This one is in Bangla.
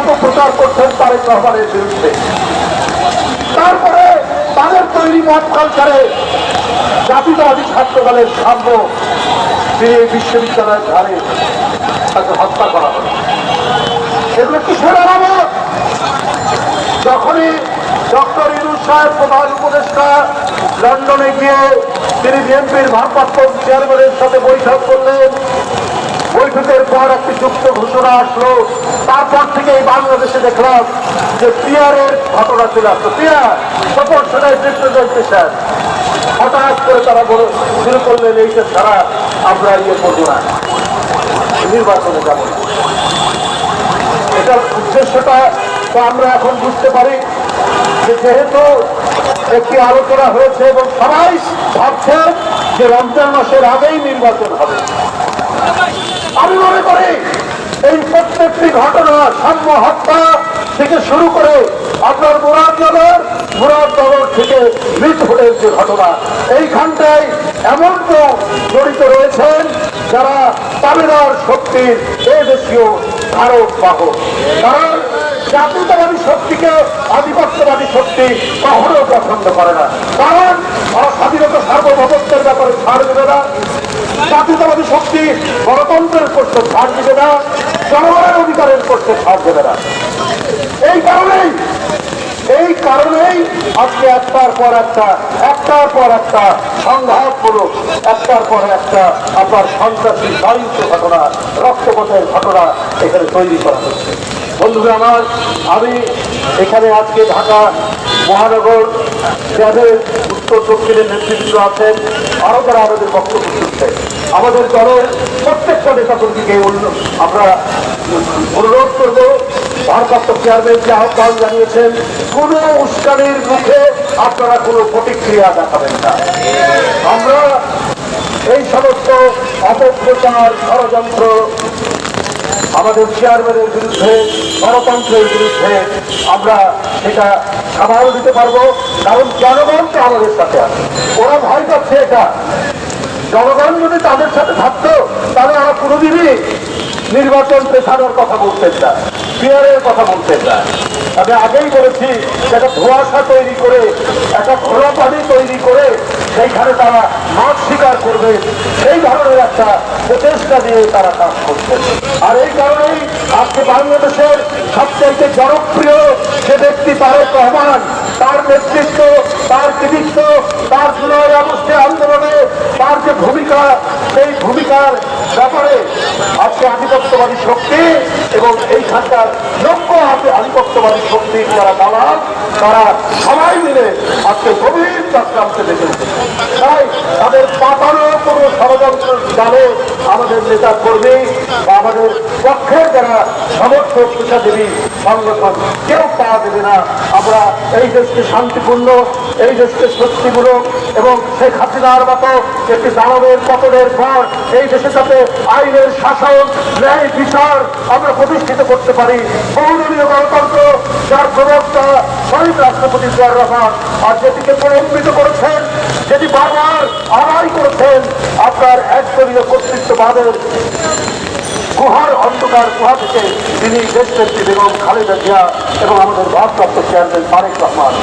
অপপ্রচার করছেন তারেক রহমানের বিরুদ্ধে। তারপরে তাদের তৈরি মত কালচারে জাতীয়তাবাদী ছাত্র দলের সাম্য তিনি এই বিশ্ববিদ্যালয়ের ধারে তাকে হত্যা করা হলো। এগুলো কিসের আলামত যখনই ডক্টর ইনুস সাহেব, প্রধান উপদেষ্টা লন্ডনে গিয়ে তিনি বিএনপির ভারপ্রাপ্ত চেয়ারম্যানের সাথে বৈঠক করলেন বৈঠকের পর একটি যুক্ত ঘোষণা আসলো। তারপর থেকে এই বাংলাদেশে দেখলাম যে পিয়ারের ঘটনা চলে আসলো। পিয়ার প্রপোর্শনাল রিপ্রেজেন্টেশন হঠাৎ করে তারা বলে, শুরু করলেন এইটা ছাড়া আমরা ইয়ে করব না। নির্বাচনে যাব। এটার উদ্দেশ্যটা তো আমরা এখন বুঝতে পারি যে যেহেতু একটি আলোচনা হয়েছে এবং সবাই ভাবছেন যে রমজান মাসের আগেই নির্বাচন হবে। মনে এই প্রত্যেকটি ঘটনা সাম্য হত্যা থেকে শুরু করে আপনার মুরাদনগর মুরাদনগর থেকে মিটফুটের যে ঘটনা, এইখানটায় এমন তো জড়িত রয়েছেন যারা তামিলার শক্তির এদেশীয় ভারত বাহক কারণ জাতীয়তাবাদী শক্তিকে আধিপত্যবাদী শক্তি কখনো পছন্দ করে না। কারণ তারা স্বাধীনতা সার্বভৌমত্বের ব্যাপারে ছাড় দেবে না। গণতন্ত্রের প্রশ্নে ছাড় দিবে না, জনগণের অধিকারের প্রশ্নে ছাড় দেবে না। এই কারণেই এই কারণেই আজকে একটার পর একটা, একটার পর একটা সংঘাতমূলক, একটার পর একটা আপনার সন্ত্রাসী সহিংস ঘটনা, রক্তপথের ঘটনা এখানে তৈরি করা হচ্ছে। বন্ধুরা আমার, আমি এখানে আজকে ঢাকা মহানগর যাদের উত্তর দক্ষিণের নেতৃত্ব আছেন, আরও তারা আমাদের বক্তব্য শুনছে, আমাদের দলের প্রত্যেকটা নেতাকর্মীকে আমরা অনুরোধ করব, ভারপ্রাপ্ত চেয়ারম্যান যে আহ্বান জানিয়েছেন, কোন উস্কানির মুখে আপনারা কোনো প্রতিক্রিয়া দেখাবেন না। আমরা এই সমস্ত অপপ্রচার, ষড়যন্ত্র আমাদের চেয়ারম্যানের বিরুদ্ধে, গণতন্ত্রের বিরুদ্ধে আমরা সেটা সামাল দিতে পারব। কারণ জনগণ তো আমাদের সাথে আছে। ওরা ভয় পাচ্ছে এটা। জনগণ যদি তাদের সাথে থাকতো, তাহলে আমরা কোনোদিনই নির্বাচন পেছানোর কথা বলতেন না, পিয়ারের কথা বলতেন না। আমি আগেই বলেছি একটা ধোঁয়াশা তৈরি করে, একটা খোলা পানি তৈরি করে, সেইখানে তারা মাছ শিকার করবে সেই ধরনের একটা প্রচেষ্টা নিয়ে তারা কাজ করছেন আর এই কারণেই আজকে বাংলাদেশের সবচাইতে জনপ্রিয় যে ব্যক্তি তারেক রহমান, তার নেতৃত্ব, তার কৃতিত্ব, তার জুলাই আগস্টে আন্দোলনে তার যে ভূমিকা, সেই ভূমিকার ব্যাপারে আজকে আধিপত্যবাদী শক্তি এবং এইখানকার আছে আধিপত্যবাদী শক্তির যারা দালাল, তারা সবাই মিলে আজকে গভীর চক্রান্তে দেখে উঠেছে তাই তাদের পাতানো কোনো জালে আমাদের নেতা কর্মী বা আমাদের পক্ষের যারা সমর্থক পেশাজীবী, সংগঠন, কেউ পাওয়া দেবে না। আমরা এই দেশকে শান্তিপূর্ণ, এই দেশকে শক্তিমূলক এবং শেখ হাসিনার মতো একটি দানবের পতনের পর এই দেশে যাতে আইনের শাসন, ন্যায় বিচার আমরা প্রতিষ্ঠিত করতে পারি। বহুদলীয় গণতন্ত্র যার প্রবক্তা শহীদ রাষ্ট্রপতি জিয়ার রহমান আর যেটিকে প্রলম্বিত করেছেন, যেটি বারবার আড়াই করেছেন, আপনার একদলীয় কর্তৃত্ববাদের গুহার অন্ধকার গুহা থেকে তিনি দেশ ব্যক্তি বেগম খালেদা জিয়া এবং আমাদের ভারপ্রাপ্ত চেয়ারম্যান তারেক রহমান।